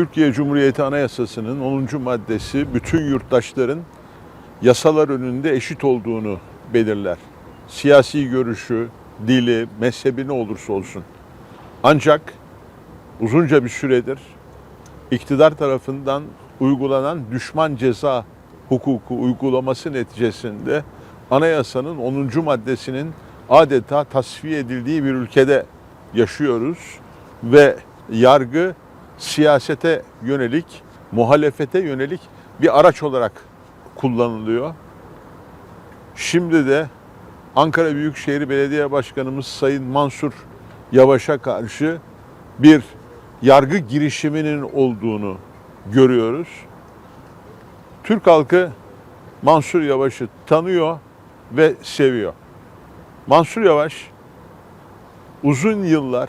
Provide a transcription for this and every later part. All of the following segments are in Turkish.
Türkiye Cumhuriyeti Anayasası'nın 10. maddesi bütün yurttaşların yasalar önünde eşit olduğunu belirler. Siyasi görüşü, dili, mezhebi ne olursa olsun. Ancak uzunca bir süredir iktidar tarafından uygulanan düşman ceza hukuku uygulaması neticesinde anayasanın 10. maddesinin adeta tasfiye edildiği bir ülkede yaşıyoruz ve yargı siyasete yönelik, muhalefete yönelik bir araç olarak kullanılıyor. Şimdi de Ankara Büyükşehir Belediye Başkanımız Sayın Mansur Yavaş'a karşı bir yargı girişiminin olduğunu görüyoruz. Türk halkı Mansur Yavaş'ı tanıyor ve seviyor. Mansur Yavaş uzun yıllar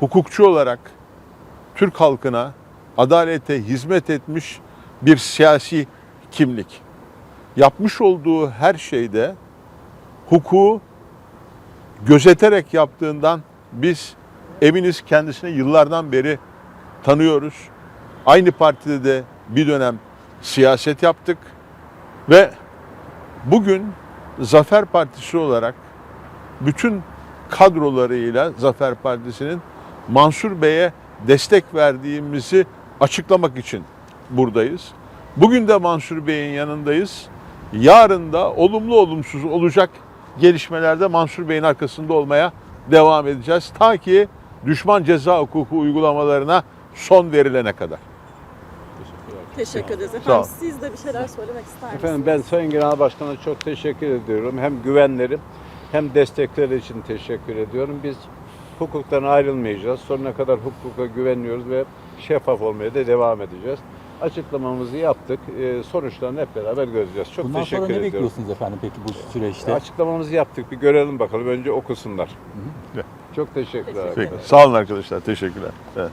hukukçu olarak Türk halkına adalete hizmet etmiş bir siyasi kimlik. Yapmış olduğu her şeyde hukuku gözeterek yaptığından biz eminiz kendisini yıllardan beri tanıyoruz. Aynı partide de bir dönem siyaset yaptık ve bugün Zafer Partisi olarak bütün kadrolarıyla Zafer Partisi'nin Mansur Bey'e destek verdiğimizi açıklamak için buradayız. Bugün de Mansur Bey'in yanındayız. Yarın da olumlu olumsuz olacak gelişmelerde Mansur Bey'in arkasında olmaya devam edeceğiz. Ta ki düşman ceza hukuku uygulamalarına son verilene kadar. Teşekkür ederiz Sağ efendim. ol. Siz de bir şeyler söylemek ister misiniz? Efendim ben Sayın Genel Başkan'a çok teşekkür ediyorum. Hem güvenlerim hem destekleri için teşekkür ediyorum. Biz hukuktan ayrılmayacağız. Sonuna kadar hukuka güveniyoruz ve şeffaf olmaya da devam edeceğiz. Açıklamamızı yaptık. Ee, sonuçlarını hep beraber göreceğiz. Çok Bundan teşekkür sonra ne ediyorum. bekliyorsunuz efendim peki bu süreçte? Açıklamamızı yaptık. Bir görelim bakalım. Önce okusunlar. hı. Çok teşekkürler. Teşekkür. Sağ olun arkadaşlar. Teşekkürler. Evet.